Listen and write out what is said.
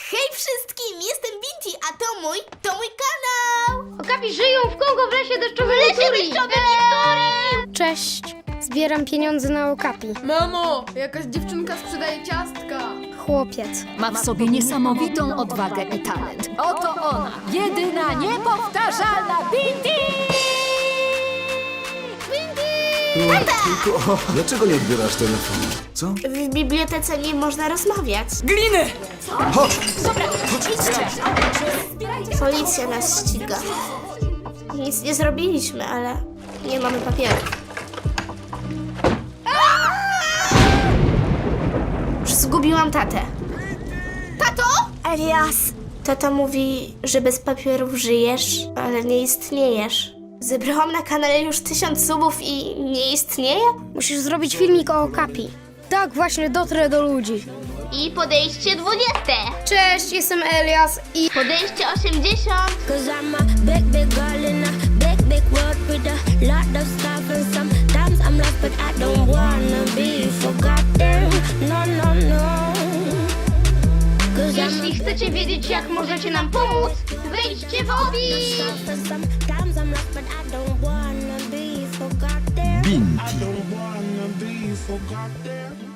Hej wszystkim, jestem Binti, a to mój, to mój kanał! Okapi żyją w Kongo w lesie deszczowym Lesie! Cześć, zbieram pieniądze na Okapi. Mamo, jakaś dziewczynka sprzedaje ciastka. Chłopiec. Ma w sobie niesamowitą odwagę i talent. Oto ona, jedyna, niepowtarzalna Binti! Tylko, dlaczego nie odbierasz telefonu? Co? W bibliotece nie można rozmawiać. Gliny! Chodź! Policja nas ściga. Nic nie zrobiliśmy, ale nie mamy papierów. Zgubiłam tatę. Tato? Elias! Tata mówi, że bez papierów żyjesz, ale nie istniejesz. Zebrałam na kanale już tysiąc subów i nie istnieje? Musisz zrobić filmik o Okapi. Tak właśnie dotrę do ludzi. I podejście 20. Cześć, jestem Elias i... Podejście 80. Cause I'm a big, big girl in a big, big world with a lot of stuff. And sometimes I'm lost, but I don't wanna be forgotten. No, no, no. Cause I'm Jeśli chcecie wiedzieć, jak możecie nam pomóc, wejdźcie w stuff. And sometimes I'm lost, but I don't wanna be forgotten. Binti. I don't wanna be forgotten.